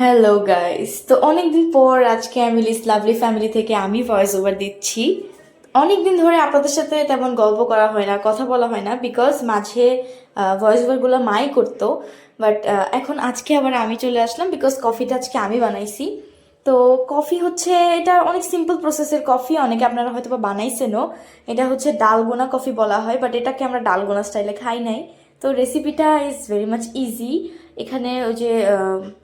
Hello guys তো অনেকদিন পর আজকে আমি লিস লাভলি ফ্যামিলি থেকে আমি ভয়েস ওভার দিচ্ছি। অনেকদিন ধরে আপনাদের সাথে তেমন গল্প করা হয় না, কথা বলা হয় না বিকজ মাঝে ভয়েস ওভারগুলো মাই করতো। বাট এখন আজকে আবার আমি চলে আসলাম বিকজ কফিটা আজকে আমি বানাইছি। তো কফি হচ্ছে, এটা অনেক সিম্পল প্রসেসের কফি অনেকে আপনারা হয়তো বা বানাইছেনও। এটা হচ্ছে ডালগোনা কফি বলা হয় বাট এটাকে আমরা ডালগোনা স্টাইলে খাই নাই। তো রেসিপিটা ইজ ভেরি মাচ ইজি এখানে ওই যে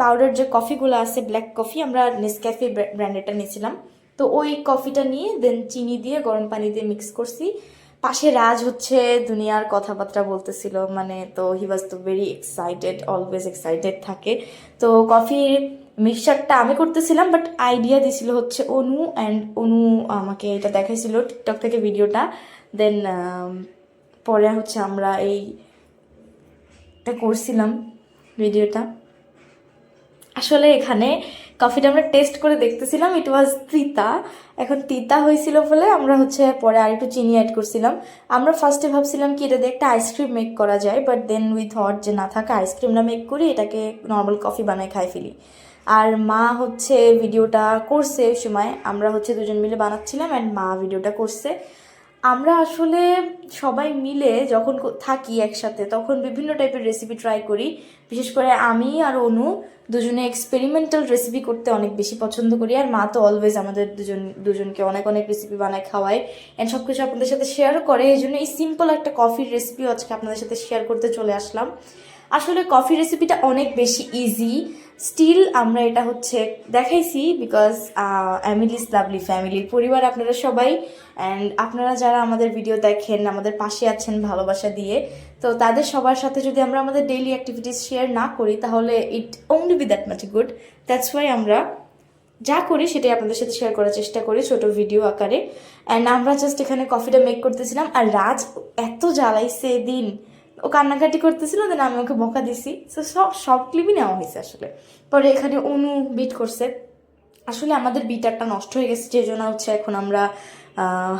পাউডার যে কফিগুলো আছে ব্ল্যাক কফি আমরা নেসক্যাফে ব্র্যান্ডেরটা নিয়েছিলাম। তো ওই কফিটা নিয়ে দেন চিনি দিয়ে, গরম পানি দিয়ে মিক্স করছি। পাশে রাজ হচ্ছে, দুনিয়ার কথাবার্তা বলতেছিল মানে তো হি ওয়াজ তো ভেরি এক্সাইটেড অলওয়েজ এক্সাইটেড থাকে। তো কফির মিক্সচারটা আমি করতেছিলাম বাট আইডিয়া দিছিল হচ্ছে অনু অ্যান্ড অনু আমাকে এটা দেখাইছিল টিকটক থেকে ভিডিওটা। দেন পরে হচ্ছে আমরা এই করছিলাম। ভিডিওটা। আসলে এখানে কফিটা আমরা টেস্ট করে দেখতেছিলাম ইট ওয়াজ তিতা। এখন তিতা হয়েছিল বলে আমরা হচ্ছে পরে আর একটু চিনি অ্যাড করছিলাম। আমরা ফার্স্টে ভাবছিলাম কি, এটা দিয়ে একটা আইসক্রিম মেক করা যায় বাট দেন উই থট যে না থাকা আইসক্রিমটা মেক করি, এটাকে নর্মাল কফি বানায় খাই ফেলি। আর মা হচ্ছে ভিডিওটা করছে সময়, আমরা হচ্ছে দুজন মিলে বানাচ্ছিলাম অ্যান্ড মা ভিডিওটা করছে। আমরা আসলে সবাই মিলে যখন থাকি একসাথে, তখন বিভিন্ন টাইপের রেসিপি ট্রাই করি। বিশেষ করে আমি আর অনু দুজনে এক্সপেরিমেন্টাল রেসিপি করতে অনেক বেশি পছন্দ করি। আর মা তো অলওয়েজ আমাদের দুজন, দুজনকে অনেক অনেক রেসিপি বানায়, খাওয়ায়। অ্যান্ড সব কিছু আপনাদের সাথে শেয়ারও করে। এই জন্য এই সিম্পল একটা কফির রেসিপিও আজকে আপনাদের সাথে শেয়ার করতে চলে আসলাম। আসলে কফি রেসিপিটা অনেক বেশি ইজি স্টিল আমরা এটা হচ্ছে দেখাইছি বিকজ অ্যামিলিস লাভলি ফ্যামিলির পরিবার আপনারা সবাই। অ্যান্ড আপনারা যারা আমাদের ভিডিও দেখেন, আমাদের পাশে আছেন ভালোবাসা দিয়ে, তো তাদের সবার সাথে যদি আমরা আমাদের ডেইলি অ্যাক্টিভিটিস শেয়ার না করি, তাহলে it only be that much good that's why আমরা যা করি সেটাই আপনাদের সাথে শেয়ার করার চেষ্টা করি ছোট ভিডিও আকারে। অ্যান্ড আমরা জাস্ট এখানে কফিটা মেক করতেছিলাম। আর রাজ এত জ্বালাইছে দিন ও কান্নাকাটি করতেছিল দেন আমি ওকে বকা দিছি। তো সব সব ক্লিপই নেওয়া হয়েছে আসলে। পরে এখানে অনু বিট করছে। আসলে আমাদের বিটারটা নষ্ট হয়ে গেছে, যে জন্য হচ্ছে এখন আমরা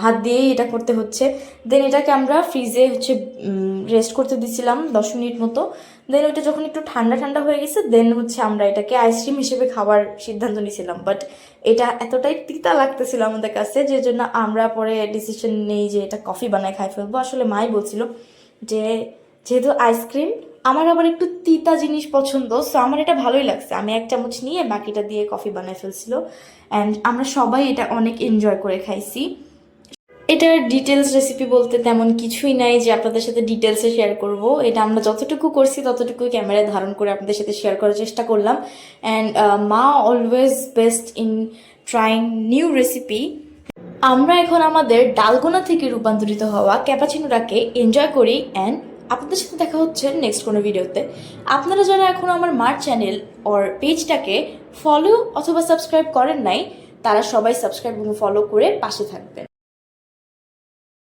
হাত দিয়েই এটা করতে হচ্ছে। দেন এটাকে আমরা ফ্রিজে হচ্ছে রেস্ট করতে দিছিলাম দশ মিনিট মতো। দেন ওইটা যখন একটু ঠান্ডা ঠান্ডা হয়ে গেছে দেন হচ্ছে আমরা এটাকে আইসক্রিম হিসেবে খাওয়ার সিদ্ধান্ত নিয়েছিলাম বাট এটা এতটাই তিতা লাগতেছিল আমাদের কাছে, যে জন্য আমরা পরে ডিসিশন নেই যে এটা কফি বানায় খাই ফেলব। আসলে মাই বলছিল যে যেহেতু আইসক্রিম আমার আবার একটু তিতা জিনিস পছন্দ সো আমার এটা ভালোই লাগছে। আমি এক চামচ নিয়ে বাকিটা দিয়ে কফি বানায় ফেলছিল। অ্যান্ড আমরা সবাই এটা অনেক এনজয় করে খাইছি। এটার ডিটেলস রেসিপি বলতে তেমন কিছুই নাই যে আপনাদের সাথে ডিটেলসে শেয়ার করব। এটা আমরা যতটুকু করছি, ততটুকু ক্যামেরায় ধারণ করে আপনাদের সাথে শেয়ার করার চেষ্টা করলাম। অ্যান্ড মা always best in trying new recipe আমরা এখন আমাদের ডালগোনা থেকে রূপান্তরিত হওয়া ক্যাপাচিনোটাকে এনজয় করি অ্যান্ড আপনাদের সাথে দেখা হচ্ছে নেক্সট কোনো ভিডিওতে আপনারা যারা এখন আমার মার চ্যানেল ওর পেজটাকে ফলো অথবা সাবস্ক্রাইব করেন নাই, তারা সবাই সাবস্ক্রাইব এবং ফলো করে পাশে থাকবেন।